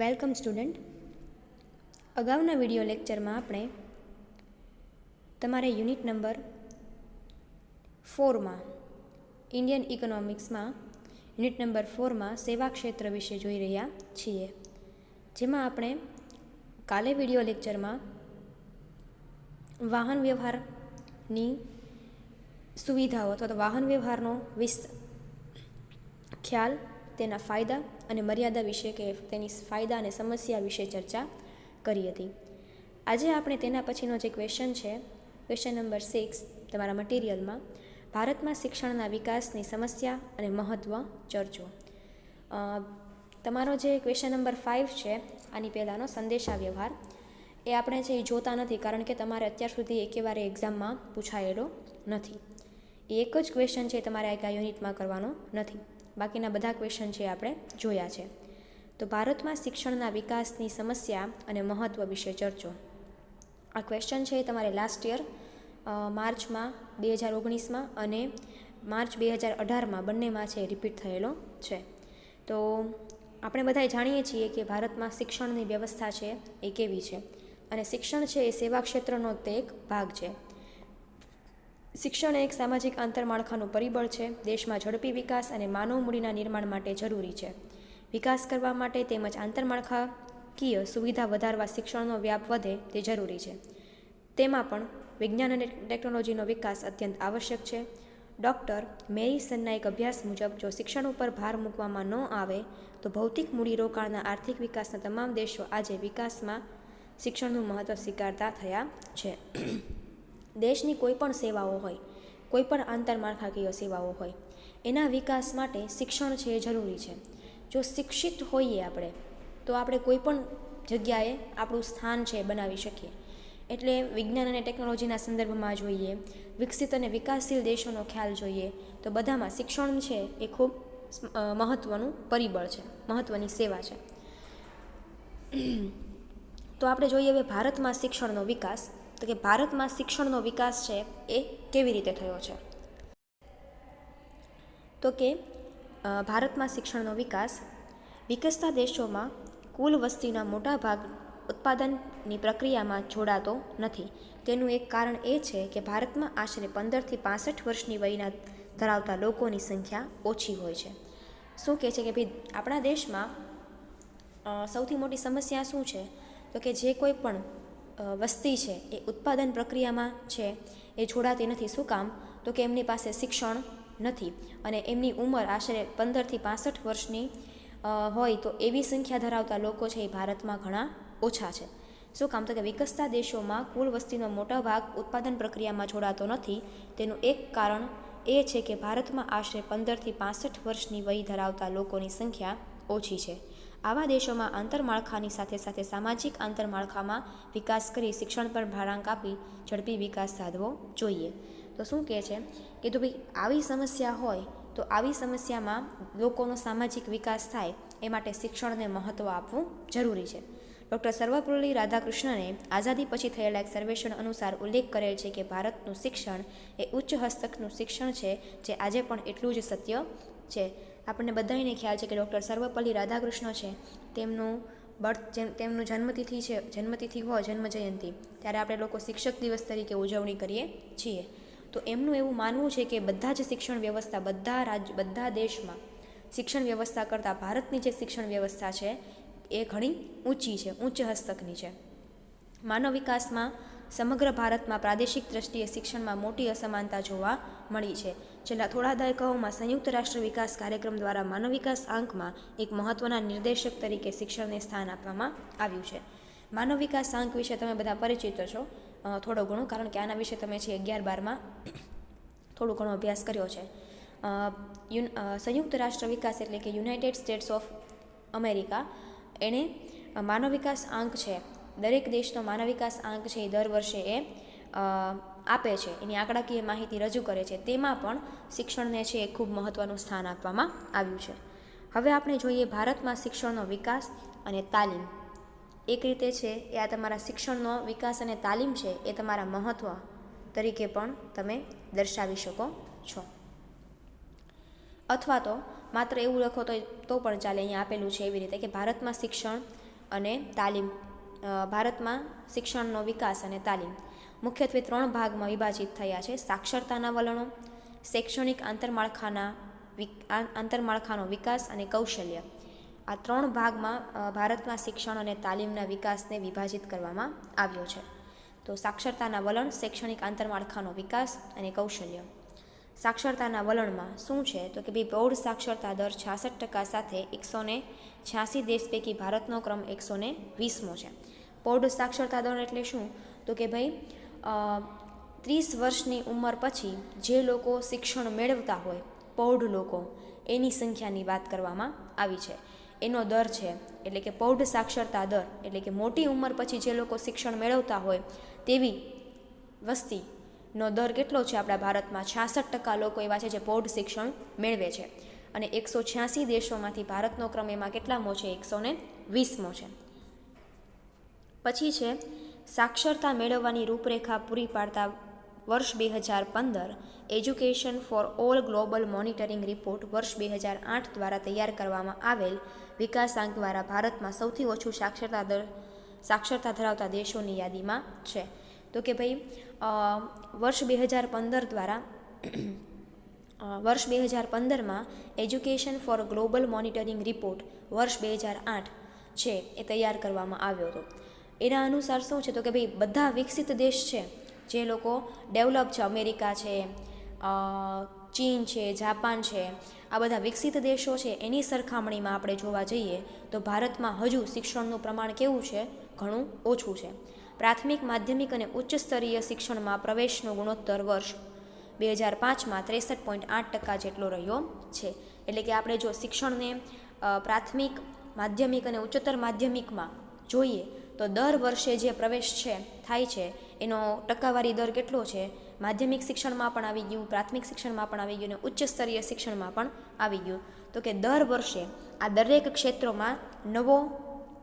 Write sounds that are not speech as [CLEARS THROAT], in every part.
Welcome student. અગાઉના video લેક્ચરમાં આપણે તમારે યુનિટ નંબર ફોરમાં, ઇન્ડિયન ઇકોનોમિક્સમાં, યુનિટ નંબર ફોરમાં સેવા ક્ષેત્ર વિશે જોઈ રહ્યા છીએ. જેમાં આપણે કાલે વિડિયો લેક્ચરમાં વાહન વ્યવહારની સુવિધાઓ અથવા તો વાહન વ્યવહારનો વિસ્ત ખ્યાલ, તેના ફાયદા અને મર્યાદા વિશે કે તેની ફાયદા અને સમસ્યા વિશે ચર્ચા કરી હતી. આજે આપણે તેના પછીનો જે ક્વેશ્ચન છે ક્વેશ્ચન નંબર સિક્સ તમારા મટીરિયલમાં ભારતમાં શિક્ષણના વિકાસની સમસ્યા અને મહત્ત્વ ચર્ચો. તમારો જે ક્વેશ્ચન નંબર ફાઇવ છે, આની પહેલાંનો સંદેશાવ્યવહાર, એ આપણે એ જોતા નથી, કારણ કે તમારે અત્યાર સુધી એકેવારે એક્ઝામમાં પૂછાયેલો નથી. એ એક જ ક્વેશ્ચન છે, તમારે આ યુનિટમાં કરવાનો નથી. બાકીના બધા ક્વેશ્ચન છે આપણે જોયા છે. તો ભારતમાં શિક્ષણના વિકાસની સમસ્યા અને મહત્ત્વ વિશે ચર્ચો. આ ક્વેશ્ચન છે તમારે લાસ્ટ યર માર્ચમાં, બે હજાર ઓગણીસમાં અને માર્ચ બે હજાર અઢારમાં બંનેમાં છે રિપીટ થયેલો છે. તો આપણે બધા જાણીએ છીએ કે ભારતમાં શિક્ષણની વ્યવસ્થા છે એ કેવી છે? અને શિક્ષણ છે એ સેવા ક્ષેત્રનો તે એક ભાગ છે. શિક્ષણ એક સામાજિક આંતરમાળખાનું પરિબળ છે. દેશમાં ઝડપી વિકાસ અને માનવ મૂડીના નિર્માણ માટે જરૂરી છે. વિકાસ કરવા માટે તેમજ આંતરમાળખાકીય સુવિધા વધારવા શિક્ષણનો વ્યાપ વધે તે જરૂરી છે. તેમાં પણ વિજ્ઞાન અને ટેકનોલોજીનો વિકાસ અત્યંત આવશ્યક છે. ડૉક્ટર મેરીસનના એક અભ્યાસ મુજબ, જો શિક્ષણ ઉપર ભાર મૂકવામાં ન આવે, તો ભૌતિક મૂડીરોકાણના આર્થિક વિકાસના તમામ દેશો આજે વિકાસમાં શિક્ષણનું મહત્ત્વ સ્વીકારતા થયા છે. દેશની કોઈ પણ સેવાઓ હોય, કોઈ પણ આંતરમાળખાકીય સેવાઓ હોય, એના વિકાસ માટે શિક્ષણ છે એ જરૂરી છે. જો શિક્ષિત હોઈએ આપણે, તો આપણે કોઈ પણ જગ્યાએ આપણું સ્થાન છે એ બનાવી શકીએ. એટલે વિજ્ઞાન અને ટેકનોલોજીના સંદર્ભમાં જોઈએ, વિકસિત અને વિકાસશીલ દેશોનો ખ્યાલ જોઈએ, તો બધામાં શિક્ષણ છે એ ખૂબ મહત્ત્વનું પરિબળ છે મહત્ત્વની સેવા છે. તો આપણે જોઈએ હવે ભારતમાં શિક્ષણનો વિકાસ તો કે ભારતમાં શિક્ષણનો વિકાસ છે એ કેવી રીતે થયો છે? તો કે ભારતમાં શિક્ષણનો વિકાસ વિકસતા દેશોમાં કુલ વસ્તીના મોટા ભાગ ઉત્પાદનની પ્રક્રિયામાં જોડાતો નથી. તેનું એક કારણ એ છે કે ભારતમાં આશરે પંદરથી પાસઠ વર્ષની વયના ધરાવતા લોકોની સંખ્યા ઓછી હોય છે. શું કહે છે કે ભાઈ, આપણા દેશમાં સૌથી મોટી સમસ્યા શું છે? તો કે જે કોઈ પણ વસ્તી છે, એ ઉત્પાદન પ્રક્રિયામાં છે, એ જોડાતી નથી. શું કામ? તો કે એમની પાસે શિક્ષણ નથી અને એમની ઉંમર આશરે પંદરથી પાસઠ વર્ષની હોય તો એવી સંખ્યા ધરાવતા લોકો છે એ ભારતમાં ઘણા ઓછા છે. શું કામ? તો કે વિકસતા દેશોમાં કુલ વસ્તીનો મોટા ભાગ ઉત્પાદન પ્રક્રિયામાં જોડાતો નથી. તેનું એક કારણ એ છે કે ભારતમાં આશરે પંદરથી પાસઠ વર્ષની વય ધરાવતા લોકોની સંખ્યા ઓછી છે. આવા દેશોમાં આંતરમાળખાની સાથે સાથે સામાજિક આંતરમાળખામાં વિકાસ કરી શિક્ષણ પર ભારાંક આપી ઝડપી વિકાસ સાધવો જોઈએ. તો શું કહે છે? કે તો ભાઈ આવી સમસ્યા હોય, તો આવી સમસ્યામાં લોકોનો સામાજિક વિકાસ થાય એ માટે શિક્ષણને મહત્ત્વ આપવું જરૂરી છે. ડૉક્ટર સર્વપલ્લી રાધાકૃષ્ણને આઝાદી પછી થયેલા એક સર્વેક્ષણ અનુસાર ઉલ્લેખ કરેલ છે કે ભારતનું શિક્ષણ એ ઉચ્ચ હસ્તકનું શિક્ષણ છે, જે આજે પણ એટલું જ સત્ય છે. આપણને બધાને ખ્યાલ છે કે ડૉક્ટર સર્વપલ્લી રાધાકૃષ્ણ છે. તેમનું બર્થ તેમનું જન્મતિથિ છે, જન્મતિથિ હોય જન્મ જયંતિ ત્યારે આપણે લોકો શિક્ષક દિવસ તરીકે ઉજવણી કરીએ છીએ. તો એમનું એવું માનવું છે કે બધા જ શિક્ષણ વ્યવસ્થા બધા રાજ્ય બધા દેશમાં શિક્ષણ વ્યવસ્થા કરતાં ભારતની જે શિક્ષણ વ્યવસ્થા છે, એ ઘણી ઊંચી છે, ઉચ્ચ હસ્તકની છે. માનવ વિકાસમાં સમગ્ર ભારતમાં પ્રાદેશિક દ્રષ્ટિએ શિક્ષણમાં મોટી અસમાનતા જોવા મળી છે. છેલ્લા થોડા દાયકાઓમાં સંયુક્ત રાષ્ટ્ર વિકાસ કાર્યક્રમ દ્વારા માનવ વિકાસ આંકમાં એક મહત્ત્વના નિર્દેશક તરીકે શિક્ષણને સ્થાન આપવામાં આવ્યું છે. માનવ વિકાસ આંક વિશે તમે બધા પરિચિત છો. થોડો ઘણો, કારણ કે આના વિશે તમે છે અગિયાર બારમાં થોડો ઘણો અભ્યાસ કર્યો છે. સંયુક્ત રાષ્ટ્ર વિકાસ એટલે કે યુનાઇટેડ સ્ટેટ્સ ઓફ અમેરિકા. એણે માનવ વિકાસ આંક છે દરેક દેશનો માનવ વિકાસ આંક છે એ દર વર્ષે એ આપે છે. એની આંકડાકીય માહિતી રજૂ કરે છે. તેમાં પણ શિક્ષણને છે એ ખૂબ મહત્ત્વનું સ્થાન આપવામાં આવ્યું છે. હવે આપણે જોઈએ ભારતમાં શિક્ષણનો વિકાસ અને તાલીમ. એક રીતે છે એ આ તમારા શિક્ષણનો વિકાસ અને તાલીમ છે એ તમારા મહત્ત્વ તરીકે પણ તમે દર્શાવી શકો છો. અથવા તો માત્ર એવું લખો તો તો પણ ચાલે. અહીંયા આપેલું છે એવી રીતે કે ભારતમાં શિક્ષણ અને તાલીમ ભારતમાં શિક્ષણનો વિકાસ અને તાલીમ. મુખ્યત્વે ત્રણ ભાગમાં વિભાજિત થયા છે. સાક્ષરતાના વલણો, શૈક્ષણિક આંતરમાળખાના આંતરમાળખાનો વિકાસ અને કૌશલ્ય. આ ત્રણ ભાગમાં ભારતમાં શિક્ષણ અને તાલીમના વિકાસને વિભાજિત કરવામાં આવ્યો છે. તો સાક્ષરતાના વલણ, શૈક્ષણિક આંતરમાળખાનો વિકાસ અને કૌશલ્ય. સાક્ષરતાના વલણમાં શું છે? તો કે ભાઈ, પ્રૌઢ સાક્ષરતા દર છાસઠ ટકા સાથે એકસો ને છ્યાસી દેશ પૈકી ભારતનો ક્રમ એકસો ને વીસમો છે. પ્રૌઢ સાક્ષરતા દર એટલે શું? તો કે ભાઈ ત્રીસ વર્ષની ઉંમર પછી જે લોકો શિક્ષણ મેળવતા હોય, પ્રૌઢ લોકો, એની સંખ્યાની વાત કરવામાં આવી છે. એનો દર છે, એટલે કે પ્રૌઢ સાક્ષરતા દર, એટલે કે મોટી ઉંમર પછી જે લોકો શિક્ષણ મેળવતા હોય, તેવી વસ્તીનો દર કેટલો છે આપણા ભારતમાં? છાસઠ ટકા લોકો એવા છે જે પ્રૌઢ શિક્ષણ મેળવે છે. અને એકસો છ્યાસી દેશોમાંથી ભારતનો ક્રમ એમાં કેટલામો છે? એકસો ને વીસમો છે. પછી છે, સાક્ષરતા મેળવવાની રૂપરેખા પૂરી પાડતા વર્ષ બે હજાર પંદર education for all global monitoring report વર્ષ બે હજાર આઠ દ્વારા તૈયાર કરવામાં આવેલ વિકાસાંક દ્વારા ભારતમાં સૌથી ઓછું સાક્ષરતા દર સાક્ષરતા ધરાવતા દેશોની યાદીમાં છે. તો કે ભાઈ વર્ષ બે હજાર પંદર દ્વારા વર્ષ બે હજાર પંદરમાં education for global monitoring report વર્ષ બે હજાર આઠ છે, એ તૈયાર કરવામાં આવ્યો હતો. એના અનુસાર શું છે? તો કે ભાઈ, બધા વિકસિત દેશ છે, જે લોકો ડેવલપ છે, અમેરિકા છે ચીન છે, જાપાન છે, આ બધા વિકસિત દેશો છે, એની સરખામણીમાં આપણે જોવા જઈએ તો ભારતમાં હજુ શિક્ષણનું પ્રમાણ કેવું છે? ઘણું ઓછું છે. પ્રાથમિક, માધ્યમિક અને ઉચ્ચ સ્તરીય શિક્ષણમાં પ્રવેશનો ગુણોત્તર વર્ષ. બે હજાર પાંચમાં ત્રેસઠ પોઈન્ટ આઠ ટકા જેટલો રહ્યો છે. એટલે કે આપણે જો શિક્ષણને પ્રાથમિક, માધ્યમિક અને ઉચ્ચતર માધ્યમિકમાં જોઈએ, તો દર વર્ષે જે પ્રવેશ છે, થાય છે, એનો ટકાવારી દર કેટલો છે? માધ્યમિક શિક્ષણમાં પણ આવી ગયું, પ્રાથમિક શિક્ષણમાં પણ આવી ગયું અને ઉચ્ચ સ્તરીય શિક્ષણમાં પણ આવી ગયું. તો કે દર વર્ષે આ દરેક ક્ષેત્રોમાં નવો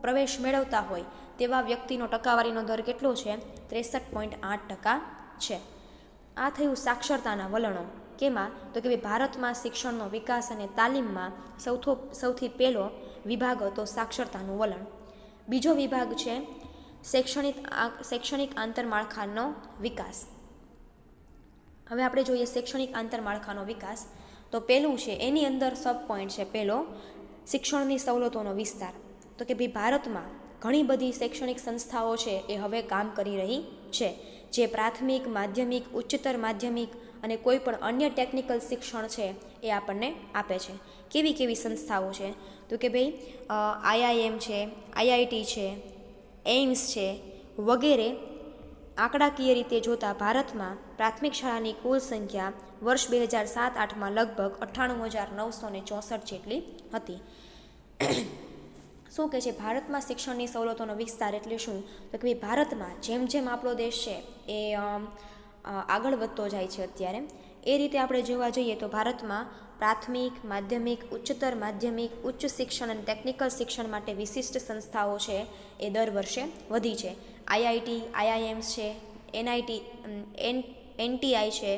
પ્રવેશ મેળવતા હોય તેવા વ્યક્તિનો ટકાવારીનો દર કેટલો છે? ત્રેસઠ પોઈન્ટ આઠ ટકા છે. આ થયું સાક્ષરતાના વલણો. કેમાં? તો કે ભારતમાં શિક્ષણનો વિકાસ અને તાલીમમાં સૌથો, સૌથી પહેલો વિભાગ હતો સાક્ષરતાનું વલણ. બીજો વિભાગ છે શૈક્ષણિક શૈક્ષણિક આંતરમાળખાનો વિકાસ. હવે આપણે જોઈએ શૈક્ષણિક આંતરમાળખાનો વિકાસ. તો પહેલું છે, એની અંદર સબ પોઈન્ટ છે પહેલો, શિક્ષણની સવલતોનો વિસ્તાર. તો કે ભાઈ ભારતમાં ઘણી બધી શૈક્ષણિક સંસ્થાઓ છે એ હવે કામ કરી રહી છે, જે પ્રાથમિક, માધ્યમિક, ઉચ્ચતર માધ્યમિક અને કોઈ પણ અન્ય ટેકનિકલ શિક્ષણ છે એ આપણને આપે છે. કેવી કેવી સંસ્થાઓ છે? તો કે ભાઈ આઈઆઈએમ છે આઈઆઈટી છે, એઇમ્સ છે, વગેરે આંકડાકીય રીતે જોતા ભારતમાં પ્રાથમિક શાળાની કુલ સંખ્યા વર્ષ બે હજાર સાત આઠમાં લગભગ અઠ્ઠાણું હજાર નવસો ને ચોસઠ જેટલી હતી. શું કહે છે, ભારતમાં શિક્ષણની સવલતોનો વિસ્તાર એટલે શું? તો કે ભાઈ, ભારતમાં જેમ જેમ આપણો દેશ છે, એ આગળ વધતો જાય છે અત્યારે. એ રીતે આપણે જોવા જઈએ તો ભારતમાં પ્રાથમિક, માધ્યમિક, ઉચ્ચતર માધ્યમિક, ઉચ્ચ શિક્ષણ અને ટેકનિકલ શિક્ષણ માટે વિશિષ્ટ સંસ્થાઓ છે, એ દર વર્ષે વધી છે. આઈઆઈટી, આઈઆઈએમ્સ છે, એનઆઈટી એન, એનટીઆઈ છે,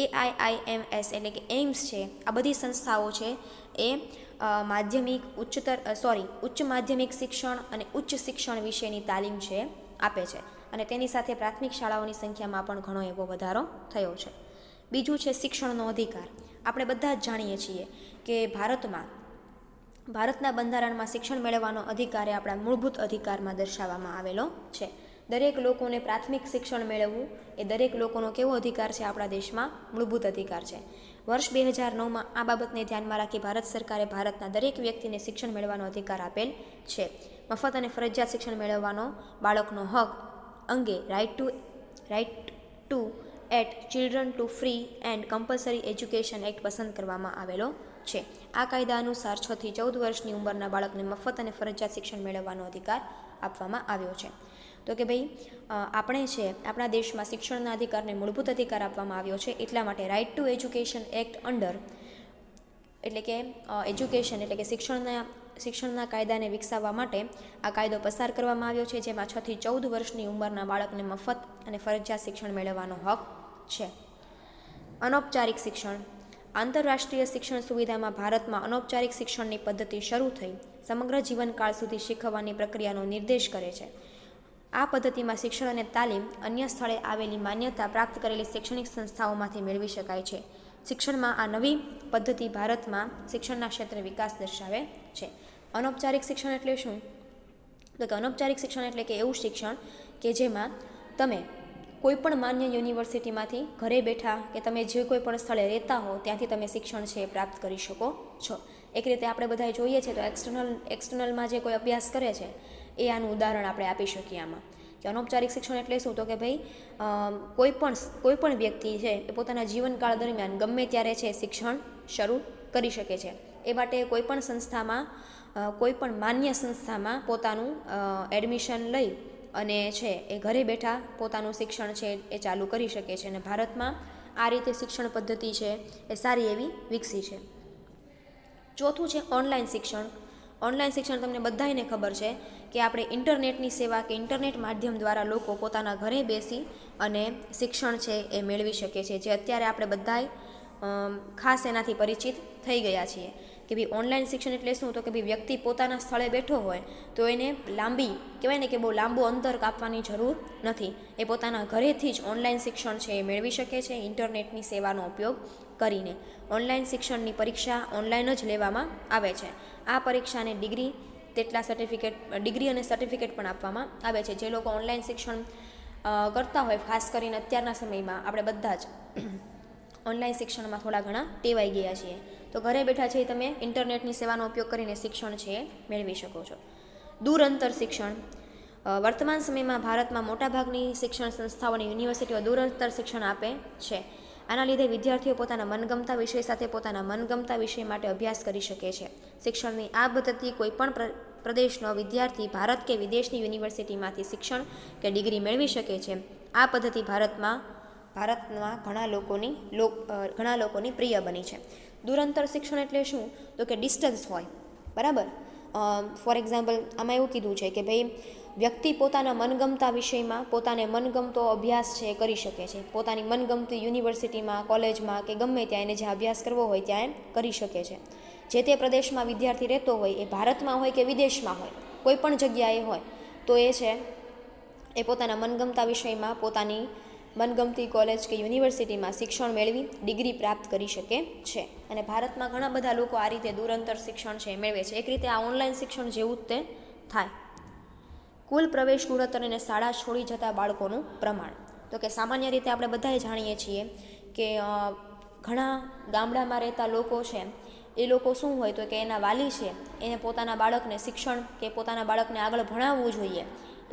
એઆઈઆઈએમએસ એટલે કે એઇમ્સ છે, આ બધી સંસ્થાઓ છે, એ માધ્યમિક ઉચ્ચતર સોરી ઉચ્ચ માધ્યમિક શિક્ષણ અને ઉચ્ચ શિક્ષણ વિશેની તાલીમ છે, આપે છે. અને તેની સાથે પ્રાથમિક શાળાઓની સંખ્યામાં પણ ઘણો એવો વધારો થયો છે. બીજું છે શિક્ષણનો અધિકાર. આપણે બધા જ જાણીએ છીએ કે ભારતમાં, ભારતના બંધારણમાં શિક્ષણ મેળવવાનો અધિકાર એ આપણા મૂળભૂત અધિકારમાં દર્શાવવામાં આવેલો છે. દરેક લોકોને પ્રાથમિક શિક્ષણ મેળવવું એ દરેક લોકોનો કેવો અધિકાર છે આપણા દેશમાં? મૂળભૂત અધિકાર છે. વર્ષ બે હજાર નવમાં આ બાબતને ધ્યાનમાં રાખી ભારત સરકારે ભારતના દરેક વ્યક્તિને શિક્ષણ મેળવવાનો અધિકાર આપેલ છે. મફત અને ફરજિયાત શિક્ષણ મેળવવાનો બાળકનો હક અંગે right to right to at children to free and compulsory education act પસંદ કરવામાં આવેલો છે. આ કાયદા અનુસાર છથી ચૌદ વર્ષની ઉંમરના બાળકને મફત અને ફરજિયાત શિક્ષણ મેળવવાનો અધિકાર આપવામાં આવ્યો છે. તો કે ભાઈ આપણે છે, આપણા દેશમાં શિક્ષણના અધિકારને મૂળભૂત અધિકાર આપવામાં આવ્યો છે, એટલા માટે right to education act under એટલે કે એજ્યુકેશન એટલે કે શિક્ષણના શિક્ષણના કાયદાને વિકસાવવા માટે આ કાયદો પસાર કરવામાં આવ્યો છે, જેમાં છ થી ચૌદ વર્ષની ઉંમરના બાળકને મફત અને ફરજિયાત શિક્ષણ મેળવવાનો હક છે. અનૌપચારિક શિક્ષણ. આંતરરાષ્ટ્રીય શિક્ષણ સુવિધામાં ભારતમાં અનૌપચારિક શિક્ષણની પદ્ધતિ શરૂ થઈ. સમગ્ર જીવનકાળ સુધી શીખવવાની પ્રક્રિયાનો નિર્દેશ કરે છે. આ પદ્ધતિમાં શિક્ષણ અને તાલીમ અન્ય સ્થળે આવેલી માન્યતા પ્રાપ્ત કરેલી શૈક્ષણિક સંસ્થાઓમાંથી મેળવી શકાય છે. શિક્ષણમાં આ નવી પદ્ધતિ ભારતમાં શિક્ષણના ક્ષેત્રે વિકાસ દર્શાવે છે. અનૌપચારિક શિક્ષણ એટલે શું? તો કે અનૌપચારિક શિક્ષણ એટલે કે એવું શિક્ષણ કે જેમાં તમે કોઈ પણ માન્ય યુનિવર્સિટીમાંથી ઘરે બેઠા કે તમે જે કોઈ પણ સ્થળે રહેતા હો ત્યાંથી તમે શિક્ષણ છે એ પ્રાપ્ત કરી શકો છો. એક રીતે આપણે બધાએ જોઈએ છે તો એક્સટર્નલ એક્સટર્નલમાં જે કોઈ અભ્યાસ કરે છે એ આનું ઉદાહરણ આપણે આપી શકીએ આમાં. કે અનૌપચારિક શિક્ષણ એટલે શું? તો કે ભાઈ કોઈપણ કોઈ પણ વ્યક્તિ છે, એ પોતાના જીવનકાળ દરમિયાન ગમે ત્યારે છે શિક્ષણ શરૂ કરી શકે છે. એ માટે કોઈ પણ સંસ્થામાં કોઈ પણ માન્ય સંસ્થામાં પોતાનું એડમિશન લઈ અને છે એ ઘરે બેઠા પોતાનું શિક્ષણ છે એ ચાલુ કરી શકે છે. અને ભારતમાં આ રીતે શિક્ષણ પદ્ધતિ છે એ સારી એવી વિકસી છે. ચોથું છે ઓનલાઈન શિક્ષણ. ઓનલાઈન શિક્ષણ તમને બધાને ખબર છે કે આપણે ઇન્ટરનેટની સેવા કે ઇન્ટરનેટ માધ્યમ દ્વારા લોકો પોતાના ઘરે બેસી અને શિક્ષણ છે એ મેળવી શકે છે. જે અત્યારે આપણે બધાય ખાસ એનાથી પરિચિત થઈ ગયા છીએ. કે ભાઈ ઓનલાઈન શિક્ષણ એટલે શું? તો કે ભાઈ વ્યક્તિ પોતાના સ્થળે બેઠો હોય, તો એને લાંબી, કહેવાય ને કે બહુ લાંબુ અંતર કાપવાની જરૂર નથી. એ પોતાના ઘરેથી જ ઓનલાઈન શિક્ષણ છે એ મેળવી શકે છે, ઇન્ટરનેટની સેવાનો ઉપયોગ કરીને. ઓનલાઈન શિક્ષણની પરીક્ષા ઓનલાઈન જ લેવામાં આવે છે. આ પરીક્ષાને ડિગ્રી તેટલા સર્ટિફિકેટ ડિગ્રી અને સર્ટિફિકેટ પણ આપવામાં આવે છે. જે લોકો ઓનલાઈન શિક્ષણ કરતા હોય, ખાસ કરીને અત્યારના સમયમાં, આપણે બધા જ ઓનલાઈન શિક્ષણમાં થોડા ઘણા ટેવાઈ ગયા છીએ. તો ઘરે બેઠા છે તમે ઇન્ટરનેટની સેવાનો ઉપયોગ કરીને શિક્ષણ છે મેળવી શકો છો. દૂર અંતર શિક્ષણ વર્તમાન સમયમાં ભારતમાં મોટાભાગની શિક્ષણ સંસ્થાઓ અને યુનિવર્સિટીઓ દૂર અંતર શિક્ષણ આપે છે. આના લીધે વિદ્યાર્થીઓ પોતાના મનગમતા વિષય સાથે પોતાના મનગમતા વિષય માટે અભ્યાસ કરી શકે છે. શિક્ષણની આ પદ્ધતિ કોઈપણ પ્ર- પ્રદેશનો વિદ્યાર્થી ભારત કે વિદેશની યુનિવર્સિટીમાંથી શિક્ષણ કે ડિગ્રી મેળવી શકે છે. આ પદ્ધતિ ભારતમાં ભારતમાં ઘણા લોકોની લોક ઘણા લોકોની પ્રિય બની છે. દૂરંતર શિક્ષણ એટલે શું? તો કે ડિસ્ટન્સ હોય. બરાબર? ફોર એક્ઝામ્પલ, આમાં એવું કીધું છે કે ભાઈ વ્યક્તિ પોતાના મનગમતા વિષયમાં પોતાને મનગમતો અભ્યાસ છે એ કરી શકે છે. પોતાની મનગમતી યુનિવર્સિટીમાં, કોલેજમાં કે ગમે ત્યાં એને જે અભ્યાસ કરવો હોય ત્યાં એ કરી શકે છે. જે તે પ્રદેશમાં વિદ્યાર્થી રહેતો હોય એ ભારતમાં હોય કે વિદેશમાં હોય, કોઈ પણ જગ્યાએ હોય, તો એ છે એ પોતાના મનગમતા વિષયમાં પોતાની મનગમતી કોલેજ કે યુનિવર્સિટીમાં શિક્ષણ મેળવી, ડિગ્રી પ્રાપ્ત કરી શકે છે. અને ભારતમાં ઘણા બધા લોકો આ રીતે દૂરંતર શિક્ષણ છે મેળવે છે. એક રીતે આ ઓનલાઈન શિક્ષણ જેવું જ તે થાય. કુલ પ્રવેશ ગુણોત્તર અને શાળા છોડી જતા બાળકોનું પ્રમાણ. તો કે સામાન્ય રીતે આપણે બધાએ જાણીએ છીએ કે ઘણા ગામડામાં રહેતા લોકો છે, એ લોકો શું હોય તો કે એના વાલી છે, એને પોતાના બાળકને શિક્ષણ કે પોતાના બાળકને આગળ ભણાવવું જોઈએ,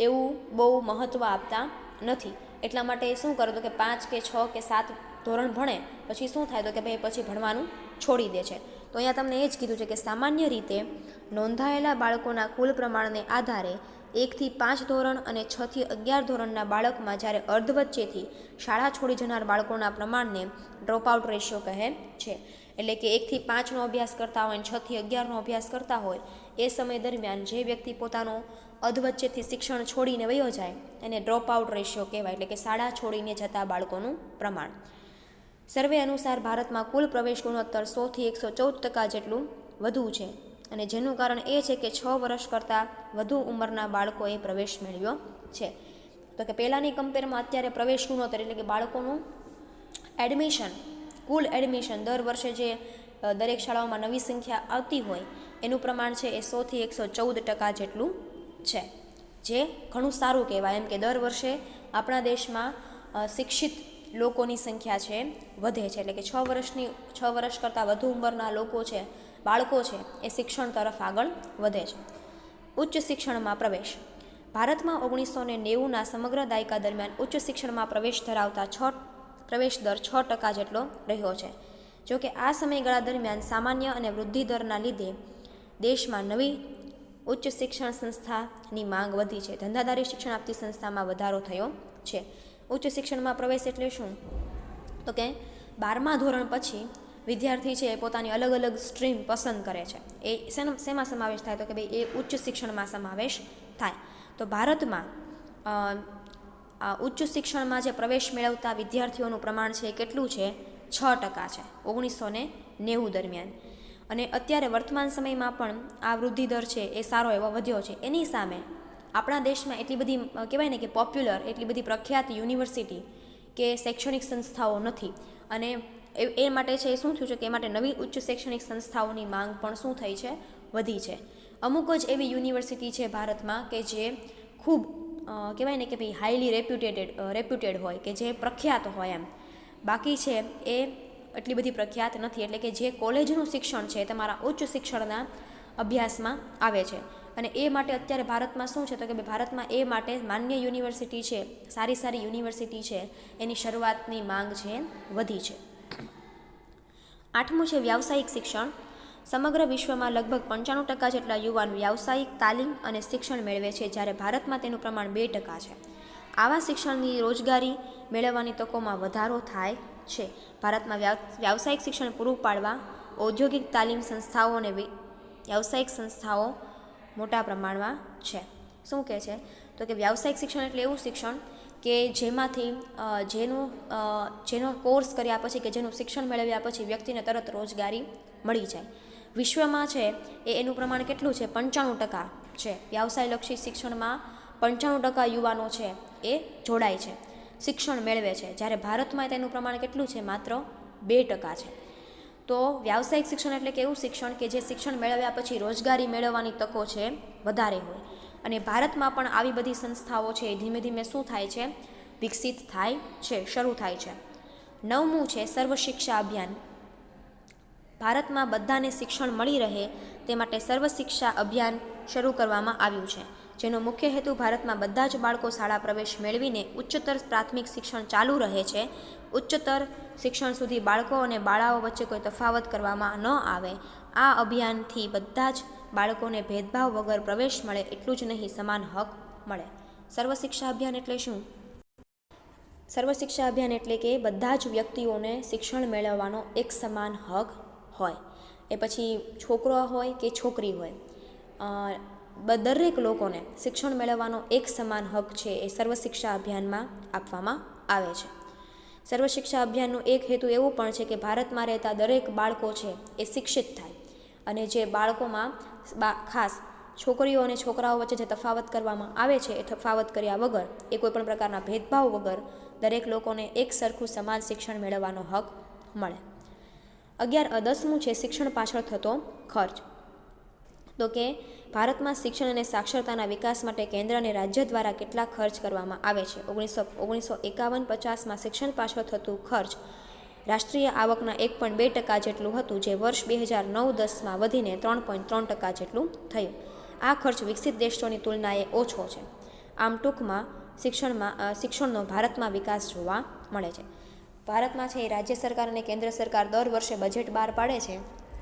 એવું બહુ મહત્ત્વ આપતા નથી. એટલા માટે શું કરે તો કે પાંચ કે છ કે સાત ધોરણ ભણે, પછી શું થાય તો કે ભાઈ પછી ભણવાનું છોડી દે છે. તો અહીંયા તમને એ જ કીધું છે કે સામાન્ય રીતે નોંધાયેલા બાળકોના કુલ પ્રમાણને આધારે એકથી પાંચ ધોરણ અને છથી અગિયાર ધોરણના બાળકમાં જ્યારે અર્ધ વચ્ચેથી શાળા છોડી જનાર બાળકોના પ્રમાણને ડ્રોપ આઉટ રેશિયો કહે છે. એટલે કે એકથી પાંચનો અભ્યાસ કરતા હોય અને છથી અગિયારનો અભ્યાસ કરતા હોય, એ સમય દરમિયાન જે વ્યક્તિ પોતાનો અધવચ્ચેથી શિક્ષણ છોડીને વયો જાય, એને ડ્રોપ આઉટ રેશિયો કહેવાય. એટલે કે શાળા છોડીને જતા બાળકોનું પ્રમાણ. સર્વે અનુસાર ભારતમાં કુલ પ્રવેશ ગુણોત્તર સોથી એકસો ચૌદ ટકા જેટલું વધુ છે. અને જેનું કારણ એ છે કે છ વર્ષ કરતાં વધુ ઉંમરના બાળકોએ પ્રવેશ મેળવ્યો છે. તો કે પહેલાંની કમ્પેરમાં અત્યારે પ્રવેશ ગુણોત્તર એટલે કે બાળકોનું એડમિશન કુલ એડમિશન દર વર્ષે જે દરેક શાળાઓમાં નવી સંખ્યા આવતી હોય, એનું પ્રમાણ છે એ સોથી એકસો ચૌદ ટકા જેટલું છે. જે ઘણું સારું કહેવાય, એમ કે દર વર્ષે આપણા દેશમાં શિક્ષિત લોકોની સંખ્યા છે, વધે છે. એટલે કે છ વર્ષની, છ વર્ષ કરતાં વધુ ઉંમરના લોકો છે બાળકો છે એ શિક્ષણ તરફ આગળ વધે છે. ઉચ્ચ શિક્ષણમાં પ્રવેશ. ભારતમાં ઓગણીસો ને નેવુંના સમગ્ર દાયકા દરમિયાન ઉચ્ચ શિક્ષણમાં પ્રવેશ ધરાવતા છ પ્રવેશ દર છ ટકા જેટલો રહ્યો છે. જો કે આ સમયગાળા દરમિયાન સામાન્ય અને વૃદ્ધિ દરના લીધે દેશમાં નવી ઉચ્ચ શિક્ષણ સંસ્થાની માંગ વધી છે. ધંધાદારી શિક્ષણ આપતી સંસ્થામાં વધારો થયો છે. ઉચ્ચ શિક્ષણમાં પ્રવેશ એટલે શું? તો કે બારમા ધોરણ પછી વિદ્યાર્થી છે એ પોતાની અલગ અલગ સ્ટ્રીમ પસંદ કરે છે. એ શેમાં સમાવેશ થાય તો કે ભાઈ એ ઉચ્ચ શિક્ષણમાં સમાવેશ થાય. તો ભારતમાં ઉચ્ચ શિક્ષણમાં જે પ્રવેશ મેળવતા વિદ્યાર્થીઓનું પ્રમાણ છે એ કેટલું છે? છ ટકા છે, ઓગણીસો ને નેવું દરમિયાન. અને અત્યારે વર્તમાન સમયમાં પણ આ વૃદ્ધિ દર છે એ સારો એવો વધ્યો છે. એની સામે આપણા દેશમાં એટલી બધી કહેવાય ને કે પોપ્યુલર એટલી બધી પ્રખ્યાત યુનિવર્સિટી કે શૈક્ષણિક સંસ્થાઓ નથી. અને એ માટે છે એ શું થયું છે કે એ માટે નવી ઉચ્ચ શૈક્ષણિક સંસ્થાઓની માંગ પણ શું થઈ છે? વધી છે. અમુક જ એવી યુનિવર્સિટી છે ભારતમાં કે જે ખૂબ કહેવાય ને કે ભાઈ હાઈલી રેપ્યુટેટેડ રેપ્યુટેડ હોય કે જે પ્રખ્યાત હોય એમ. બાકી છે એ એટલી બધી પ્રખ્યાત નથી, એટલે કે જે કોલેજનું શિક્ષણ છે તમારા ઉચ્ચ શિક્ષણના અભ્યાસમાં આવે છે. અને એ માટે અત્યારે ભારતમાં શું છે? તો કે ભાઈ ભારતમાં એ માટે માન્ય યુનિવર્સિટી છે, સારી સારી યુનિવર્સિટી છે, એની શરૂઆતની માંગ છે વધી છે. આઠમું છે વ્યાવસાયિક શિક્ષણ. સમગ્ર વિશ્વમાં લગભગ પંચાણું ટકા જેટલા યુવાન વ્યાવસાયિક, તાલીમ અને શિક્ષણ મેળવે છે, જ્યારે ભારતમાં તેનું પ્રમાણ બે ટકા છે. આવા શિક્ષણની રોજગારી મેળવવાની તકોમાં વધારો થાય છે. ભારતમાં વ્યાવ- વ્યાવસાયિક શિક્ષણ પૂરું પાડવા, ઔદ્યોગિક તાલીમ સંસ્થાઓ અને વ્યાવસાયિક સંસ્થાઓ મોટા પ્રમાણમાં છે. શું કહે છે? તો કે વ્યાવસાયિક શિક્ષણ એટલે એવું શિક્ષણ કે જેમાંથી જેનું જેનો કોર્સ કર્યા પછી કે જેનું શિક્ષણ મેળવ્યા પછી વ્યક્તિને તરત રોજગારી મળી જાય. વિશ્વમાં છે એ એનું પ્રમાણ કેટલું છે? પંચાણું ટકા છે. વ્યવસાયલક્ષી શિક્ષણમાં પંચાણું ટકા યુવાનો છે એ જોડાય છે. શિક્ષણ મેળવે છે. જ્યારે ભારતમાં તેનું પ્રમાણ કેટલું છે? માત્ર બે ટકા છે. તો વ્યાવસાયિક શિક્ષણ એટલે કે એવું શિક્ષણ કે જે શિક્ષણ મેળવ્યા પછી રોજગારી મેળવવાની તકો છે વધારે હોય. અને ભારતમાં પણ આવી બધી સંસ્થાઓ છે, એ ધીમે ધીમે શું થાય છે? વિકસિત થાય છે, શરૂ થાય છે. નવમું છે સર્વ શિક્ષા અભિયાન. ભારતમાં બધાને શિક્ષણ મળી રહે તે માટે સર્વ શિક્ષા અભિયાન શરૂ કરવામાં આવ્યું છે. જેનો મુખ્ય હેતુ ભારતમાં બધા જ બાળકો શાળા પ્રવેશ મેળવીને ઉચ્ચતર પ્રાથમિક શિક્ષણ ચાલુ રહે છે. ઉચ્ચતર શિક્ષણ સુધી બાળકો અને બાળાઓ વચ્ચે કોઈ તફાવત કરવામાં ન આવે. આ અભિયાનથી બધા જ બાળકોને ભેદભાવ વગર પ્રવેશ મળે એટલું જ નહીં, સમાન હક મળે. સર્વ શિક્ષા અભિયાન એટલે શું? સર્વ શિક્ષા અભિયાન એટલે કે બધા જ વ્યક્તિઓને શિક્ષણ મેળવવાનો એક સમાન હક હોય. એ પછી છોકરો હોય કે છોકરી હોય. દરેક લોકોને શિક્ષણ મેળવવાનો એક સમાન હક છે એ સર્વ શિક્ષા અભિયાનમાં આપવામાં આવે છે. સર્વ શિક્ષા અભિયાનનો એક હેતુ એવો પણ છે કે ભારતમાં રહેતા દરેક બાળકો છે એ શિક્ષિત થાય. અને જે બાળકોમાં ખાસ છોકરીઓ અને છોકરાઓ વચ્ચે જે તફાવત કરવામાં આવે છે, એ તફાવત કર્યા વગર, એ કોઈપણ પ્રકારના ભેદભાવ વગર, દરેક લોકોને એક સરખું સમાન શિક્ષણ મેળવવાનો હક મળે. અગિયાર દસમું છે શિક્ષણ પાછળ થતો ખર્ચ. તો કે, ભારતમાં શિક્ષણ અને સાક્ષરતાના વિકાસ માટે કેન્દ્ર અને રાજ્ય દ્વારા કેટલા ખર્ચ કરવામાં આવે છે? ઓગણીસો ઓગણીસો એકાવન પચાસમાં શિક્ષણ પાછળ થતું ખર્ચ રાષ્ટ્રીય આવકના એક પોઈન્ટ બે ટકા જેટલું હતું, જે વર્ષ બે હજાર નવ દસમાં વધીને ત્રણ પોઈન્ટ ત્રણ ટકા જેટલું થયું. આ ખર્ચ વિકસિત દેશોની તુલનાએ ઓછો છે. આમ ટૂંકમાં શિક્ષણમાં શિક્ષણનો ભારતમાં વિકાસ જોવા મળે છે. ભારતમાં છે એ રાજ્ય સરકાર અને કેન્દ્ર સરકાર દર વર્ષે બજેટ બહાર પાડે છે,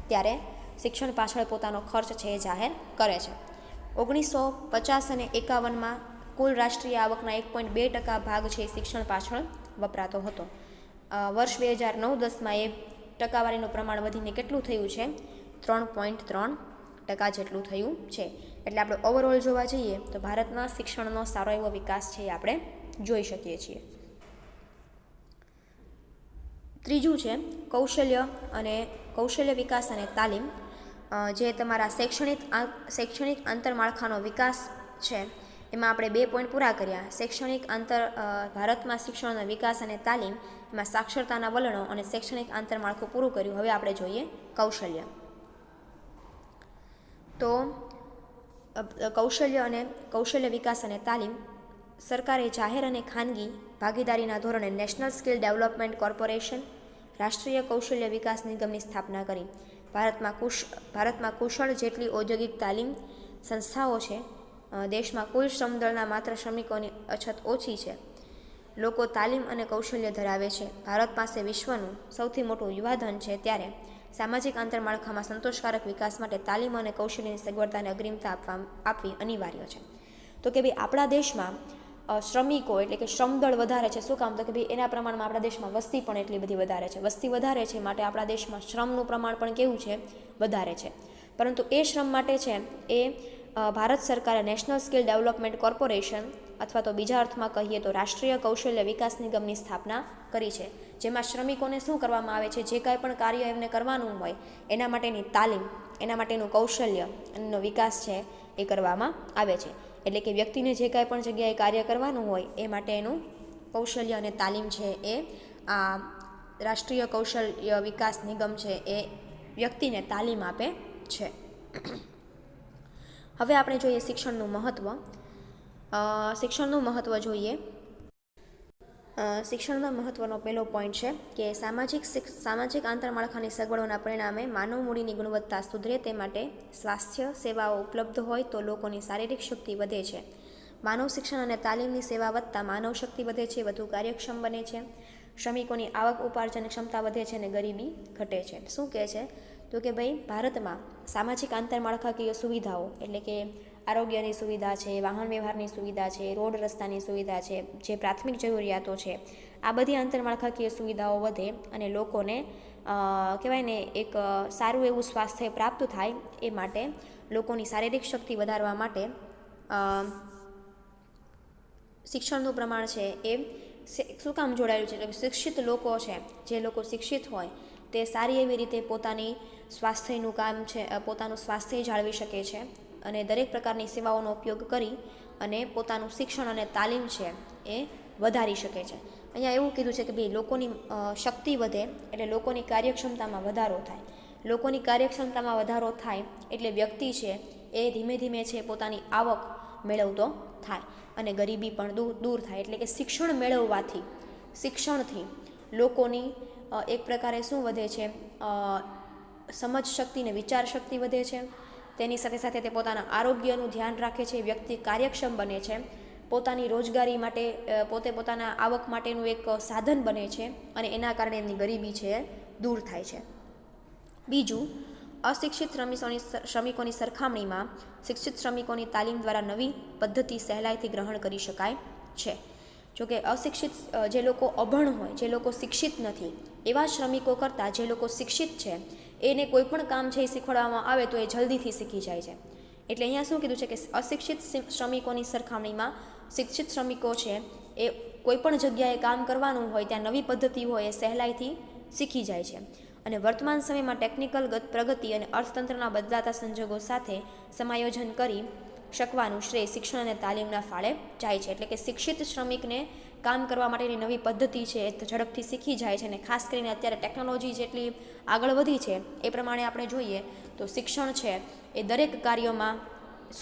ત્યારે શિક્ષણ પાછળ પોતાનો ખર્ચ છે એ જાહેર કરે છે. ઓગણીસો પચાસ અને એકાવનમાં કુલ રાષ્ટ્રીય આવકના એક પોઈન્ટ બે ટકા ભાગ છે શિક્ષણ પાછળ વપરાતો હતો. વર્ષ બે હજાર નવ દસમાં એ ટકાવારીનું પ્રમાણ વધીને કેટલું થયું છે? ત્રણ પોઈન્ટ ત્રણ ટકા જેટલું થયું છે. એટલે આપણે ઓવરઓલ જોવા જઈએ તો ભારતના શિક્ષણનો સારો એવો વિકાસ છે એ આપણે જોઈ શકીએ છીએ. ત્રીજું છે કૌશલ્ય અને કૌશલ્ય વિકાસ અને તાલીમ. જે તમારા શૈક્ષણિક શૈક્ષણિક આંતરમાળખાનો વિકાસ છે, એમાં આપણે બે પોઈન્ટ પૂરા કર્યા. શૈક્ષણિક આંતર ભારતમાં શિક્ષણનો વિકાસ અને તાલીમ એમાં સાક્ષરતાના વલણો અને શૈક્ષણિક આંતરમાળખું પૂરું કર્યું. હવે આપણે જોઈએ કૌશલ્ય. તો કૌશલ્ય અને કૌશલ્ય વિકાસ અને તાલીમ સરકારે જાહેર અને ખાનગી ભાગીદારીના ધોરણે નેશનલ સ્કિલ ડેવલપમેન્ટ કોર્પોરેશન, રાષ્ટ્રીય કૌશલ્ય વિકાસ નિગમની સ્થાપના કરી. ભારતમાં કુશ, ભારતમાં કુશળ જેટલી ઔદ્યોગિક તાલીમ સંસ્થાઓ છે દેશમાં કુલ શ્રમદળના માત્ર શ્રમિકોની અછત ઓછી છે. લોકો તાલીમ અને કૌશલ્ય ધરાવે છે. ભારત પાસે વિશ્વનું સૌથી મોટું યુવાધન છે ત્યારે સામાજિક આંતરમાળખામાં સંતોષકારક વિકાસ માટે તાલીમ અને કૌશલ્યની સગવડતાને અગ્રિમતા આપવા આપવી અનિવાર્ય છે. તો કે ભાઈ આપણા દેશમાં શ્રમિકો એટલે કે શ્રમદળ વધારે છે, શું કામ? તો કે ભાઈ એના પ્રમાણમાં આપણા દેશમાં વસ્તી પણ એટલી બધી વધારે છે. વસ્તી વધારે છે માટે આપણા દેશમાં શ્રમનું પ્રમાણ પણ કેવું છે? વધારે છે. પરંતુ એ શ્રમ માટે છે એ ભારત સરકારે નેશનલ સ્કિલ ડેવલપમેન્ટ કોર્પોરેશન અથવા તો બીજા અર્થમાં કહીએ તો રાષ્ટ્રીય કૌશલ્ય વિકાસ નિગમની સ્થાપના કરી છે. જેમાં શ્રમિકોને શું કરવામાં આવે છે, જે કાંઈ પણ કાર્ય એમને કરવાનું હોય, એના માટેની તાલીમ, એના માટેનું કૌશલ્ય, એનો વિકાસ છે એ કરવામાં આવે છે. એટલે કે વ્યક્તિને જે કાંઈ પણ જગ્યાએ કાર્ય કરવાનું હોય, એ માટે એનું કૌશલ્ય અને તાલીમ છે એ આ રાષ્ટ્રીય કૌશલ્ય વિકાસ નિગમ છે એ વ્યક્તિને તાલીમ આપે છે. હવે આપણે જોઈએ શિક્ષણનું મહત્ત્વ શિક્ષણનું મહત્ત્વ જોઈએ. શિક્ષણનો મહત્ત્વનો પહેલો પોઈન્ટ છે કે સામાજિક સામાજિક આંતરમાળખાની સગવડોના પરિણામે માનવ મૂડીની ગુણવત્તા સુધરે તે માટે સ્વાસ્થ્ય, સેવાઓ ઉપલબ્ધ હોય તો લોકોની શારીરિક શક્તિ વધે છે. માનવ શિક્ષણ અને તાલીમની સેવા વધતા માનવ શક્તિ વધે છે, વધુ કાર્યક્ષમ બને છે. શ્રમિકોની આવક, ઉપાર્જન ક્ષમતા વધે છે અને ગરીબી ઘટે છે. શું કહે છે? તો કે ભાઈ, ભારતમાં સામાજિક આંતરમાળખાકીય સુવિધાઓ એટલે કે આરોગ્યની સુવિધા છે, વાહન વ્યવહારની સુવિધા છે, રોડ રસ્તાની સુવિધા છે, જે પ્રાથમિક જરૂરિયાતો છે. આ બધી આંતરમાળખાકીય સુવિધાઓ વધે અને લોકોને કહેવાય ને, એક સારું એવું સ્વાસ્થ્ય પ્રાપ્ત થાય એ માટે લોકોની શારીરિક શક્તિ વધારવા માટે શિક્ષણનું પ્રમાણ છે એ શિ- કામ જોડાયેલું છે? શિક્ષિત લોકો છે, જે લોકો શિક્ષિત હોય, તે સારી એવી રીતે પોતાની સ્વાસ્થ્યનું કામ છે પોતાનું સ્વાસ્થ્ય જાળવી શકે છે. અને દરેક પ્રકારની સેવાઓનો ઉપયોગ કરી અને પોતાનું શિક્ષણ અને તાલીમ છે એ વધારી શકે છે. અહીંયા એવું કીધું છે કે ભાઈ લોકોની શક્તિ વધે એટલે લોકોની કાર્યક્ષમતામાં વધારો થાય. લોકોની કાર્યક્ષમતામાં વધારો થાય એટલે વ્યક્તિ છે એ ધીમે ધીમે છે પોતાની આવક મેળવતો થાય અને ગરીબી પણ દૂર દૂર થાય એટલે કે શિક્ષણ મેળવવાથી, શિક્ષણથી લોકોની એક પ્રકારે શું વધે છે? સમજ શક્તિ ને વિચાર શક્તિ વધે છે. તેની સાથે સાથે તે પોતાના આરોગ્યનું ધ્યાન રાખે છે, વ્યક્તિ કાર્યક્ષમ બને છે, પોતાની રોજગારી માટે પોતે પોતાના આવક માટેનું એક સાધન બને છે અને એના કારણે એમની ગરીબી છે દૂર થાય છે. બીજું, અશિક્ષિત શ્રમિકોની શ્રમિકોની સરખામણીમાં શિક્ષિત શ્રમિકોની તાલીમ દ્વારા નવી પદ્ધતિ સહેલાઈથી ગ્રહણ કરી શકાય છે. જોકે અશિક્ષિત જે લોકો અભણ હોય, જે લોકો શિક્ષિત નથી, એવા શ્રમિકો કરતાં જે લોકો શિક્ષિત છે એને કોઈ પણ કામ છે એ શીખવાડવામાં આવે તો એ જલ્દીથી શીખી જાય છે. એટલે અહીંયા શું કીધું છે કે અશિક્ષિત શ્રમિકોની સરખામણીમાં શિક્ષિત શ્રમિકો છે એ કોઈ પણ જગ્યાએ કામ કરવાનું હોય, ત્યાં નવી પદ્ધતિ હોય એ સહેલાઈથી શીખી જાય છે. અને વર્તમાન સમયમાં ટેકનિકલ ગત, પ્રગતિ અને અર્થતંત્રના બદલાતા સંજોગો સાથે સમાયોજન કરી શકવાનું શ્રેય શિક્ષણ અને તાલીમના ફાળે જાય છે. એટલે કે શિક્ષિત શ્રમિકને કામ કરવા માટેની નવી પદ્ધતિ છે એ ઝડપથી શીખી જાય છે અને ખાસ કરીને અત્યારે ટેકનોલોજી જેટલી આગળ વધી છે એ પ્રમાણે આપણે જોઈએ તો શિક્ષણ છે એ દરેક કાર્યોમાં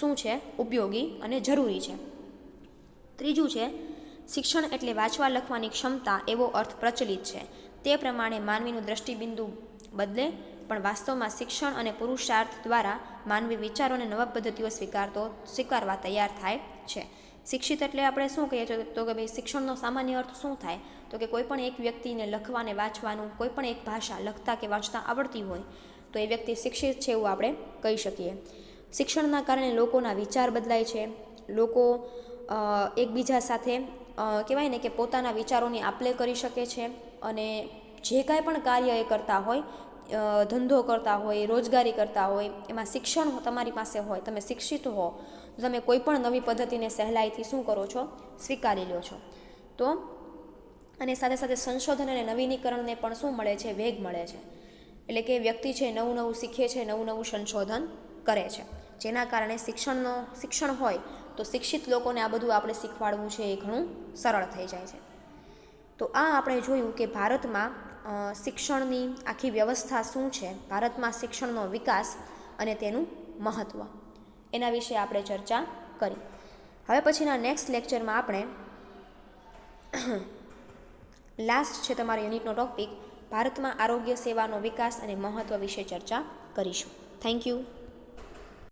શું છે? ઉપયોગી અને જરૂરી છે. ત્રીજું છે, શિક્ષણ એટલે વાંચવા લખવાની ક્ષમતા એવો અર્થ પ્રચલિત છે. તે પ્રમાણે માનવીનું દ્રષ્ટિબિંદુ બદલે પણ વાસ્તવમાં શિક્ષણ અને પુરુષાર્થ દ્વારા માનવી વિચારો અને નવા પદ્ધતિઓ સ્વીકારતો, સ્વીકારવા તૈયાર થાય છે. શિક્ષિત એટલે આપણે શું કહીએ છીએ? તો કે ભાઈ શિક્ષણનો સામાન્ય અર્થ શું થાય? તો કે કોઈ પણ એક વ્યક્તિને લખવાને વાંચવાનું કોઈ પણ એક ભાષા લખતા કે વાંચતા આવડતી હોય, તો એ વ્યક્તિ શિક્ષિત છે એવું આપણે કહી શકીએ. શિક્ષણના કારણે લોકોના વિચાર બદલાય છે. લોકો એકબીજા સાથે કહેવાય ને કે પોતાના વિચારોની આપલે કરી શકે છે અને જે કાંઈ પણ કાર્ય એ કરતા હોય ધંધો કરતા હોય, રોજગારી કરતા હોય, એમાં શિક્ષણ તમારી પાસે હોય, તમે શિક્ષિત હો, તો તમે કોઈ પણ નવી પદ્ધતિને સહેલાઈથી શું કરો છો? સ્વીકારી લો છો. તો અને સાથે સાથે સંશોધન અને નવીનીકરણને પણ શું મળે છે? વેગ મળે છે. એટલે કે વ્યક્તિ છે નવું નવું શીખે છે, નવું નવું સંશોધન કરે છે. જેના કારણે શિક્ષણનો, શિક્ષણ હોય તો શિક્ષિત લોકોને આ બધું આપણે શીખવાડવું છે એ ઘણું સરળ થઈ જાય છે. તો આ આપણે જોયું કે ભારતમાં શિક્ષણની આખી વ્યવસ્થા શું છે? ભારતમાં શિક્ષણનો વિકાસ અને તેનું મહત્ત્વ એના વિશે આપણે ચર્ચા કરી. હવે પછીના નેક્સ્ટ લેક્ચરમાં આપણે [CLEARS THROAT] લાસ્ટ છે તમારા યુનિટનો ટોપિક ભારતમાં આરોગ્ય સેવાનો વિકાસ અને મહત્ત્વ વિશે ચર્ચા કરીશું. Thank you